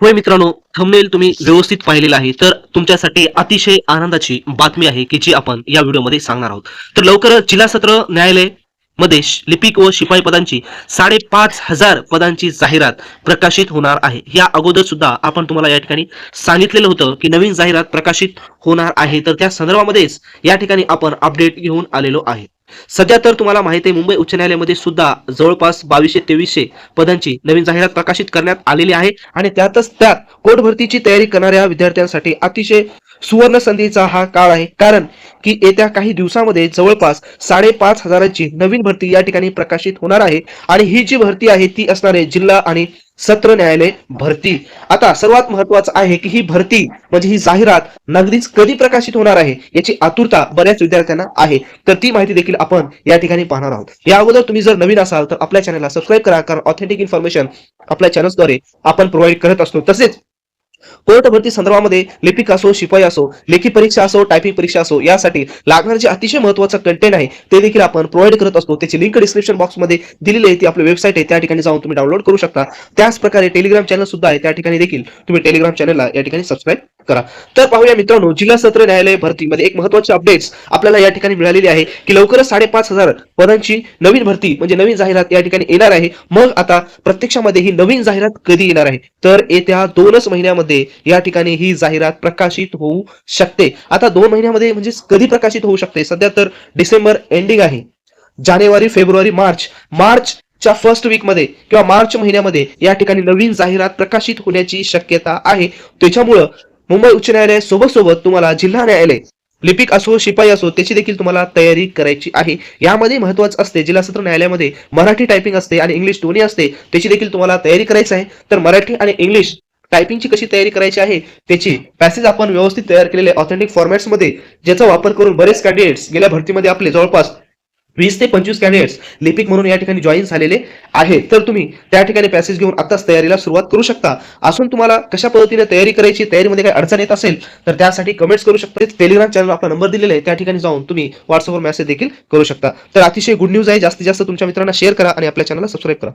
होय मित्रांनो थंबनेल तुम्ही व्यवस्थित पाहिलेला आहे. तर तुमच्यासाठी अतिशय आनंदाची बातमी आहे की जी आपण या व्हिडिओमध्ये सांगणार आहोत. तर लवकरच जिल्हा सत्र न्यायालय मध्ये लिपिक व शिपाई पदांची साडेपाच हजार पदांची जाहिरात प्रकाशित होणार आहे. या अगोदर सुद्धा आपण तुम्हाला या ठिकाणी सांगितलेलं होतं की नवीन जाहिरात प्रकाशित होणार आहे. तर त्या संदर्भामध्येच या ठिकाणी आपण अपडेट घेऊन आलेलो आहे. सध्या तर तुम्हाला माहिती आहे मुंबई उच्च न्यायालयामध्ये सुद्धा जवळपास बावीसशे तेवीसशे पदांची नवीन जाहिरात प्रकाशित करण्यात आलेली आहे. आणि त्यातच त्यात कोर्ट भरतीची तयारी करणाऱ्या विद्यार्थ्यांसाठी अतिशय सुवर्ण संधीचा हा काळ आहे. कारण की येत्या काही दिवसामध्ये जवळपास साडेपाच हजाराची नवीन भरती या ठिकाणी प्रकाशित होणार आहे. आणि ही जी भरती आहे ती असणार आहे जिल्हा आणि सत्र न्यायालय भरती. आता सर्वात महत्वाचं आहे की ही भरती म्हणजे ही जाहिरात नगदीच कधी प्रकाशित होणार आहे याची आतुरता बऱ्याच विद्यार्थ्यांना आहे. तर ती माहिती देखील आपण या ठिकाणी पाहणार आहोत. या अगोदर तुम्ही जर नवीन असाल तर आपल्या चॅनलला सबस्क्राईब करा. कारण ऑथेंटिक इन्फॉर्मेशन आपल्या चॅनल्सद्वारे आपण प्रोव्हाइड करत असतो. तसेच कोर्ट भरती संदर्भामध्ये लिपिक असो शिपाई असो लेखी परीक्षा असो टायपिंग परीक्षा असो यासाठी लागणारे जे अतिशय महत्वाचं कंटेंट आहे ते देखील आपण प्रोव्हाइड करत असतो. त्याची लिंक डिस्क्रिप्शन बॉक्समध्ये दिलेली आहे. ती आपली वेबसाईट आहे. त्या ठिकाणी जाऊन तुम्ही डाउनलोड करू शकता. त्याच प्रकारे टेलिग्राम चॅनल सुद्धा आहे. त्या ठिकाणी देखील तुम्ही टेलिग्राम चॅनलला या ठिकाणी सबस्क्राईब करा. तर पाहूया मित्रांनो जिल्हा सत्र न्यायालय भरतीमध्ये एक महत्त्वाचे अपडेट्स आपल्याला या ठिकाणी मिळालेली आहे की लवकरच साडेपाच हजार पदांची नवीन भरती म्हणजे नवीन जाहिरात या ठिकाणी येणार आहे. मग आता प्रत्यक्षामध्ये ही नवीन जाहिरात कधी येणार आहे? तर येत्या दोनच महिन्यामध्ये या ठिकाणी ही जाहिरात प्रकाशित होऊ शकते. आता दोन महिन्यामध्ये म्हणजे कधी प्रकाशित होऊ शकते? सध्या तर डिसेंबर एंडिंग आहे. जानेवारी फेब्रुवारी मार्च. मार्च च्या फर्स्ट वीकमध्ये किंवा मार्च महिन्यामध्ये या ठिकाणी नवीन जाहिरात प्रकाशित होण्याची शक्यता आहे. त्याच्यामुळं मुंबई उच्च न्यायालय सोबत सोबत तुम्हाला जिल्हा न्यायालय लिपिक असो शिपाई असो त्याची देखील तुम्हाला तयारी करायची आहे. यामध्ये महत्वाचं असते जिल्हा सत्र न्यायालयामध्ये मराठी टायपिंग असते आणि इंग्लिश दोन्ही असते त्याची देखील तुम्हाला तयारी करायची आहे. तर मराठी आणि इंग्लिश टायपिंगची कशी तयारी करायची आहे त्याची पॅसेज आपण व्यवस्थित तयार केलेले ऑथेंटिक फॉर्मॅट्समध्ये ज्याचा वापर करून बरेच कॅन्डिडेट्स गेल्या भरतीमध्ये आपले जवळपास वीस ते पंचवीस कॅन्डिडेट्स लिपिक म्हणून या ठिकाणी जॉईन झालेले आहेत. तर तुम्ही त्या ठिकाणी पॅसेज घेऊन आताच तयारीला सुरुवात करू शकता. असून तुम्हाला कशा पद्धतीने तयारी करायची तयारीमध्ये काही अडचण येत असेल तर त्यासाठी कमेंट्स करू शकता. टेलिग्राम चॅनल आपला नंबर दिलेला आहे त्या ठिकाणी जाऊन तुम्ही व्हॉट्सअपवर मेसेज देखील करू शकता. तर अतिशय गुड न्यूज आहे. जास्तीत जास्त तुमच्या मित्रांना शेअर करा आणि आपल्या चॅनलला सबस्क्राईब करा.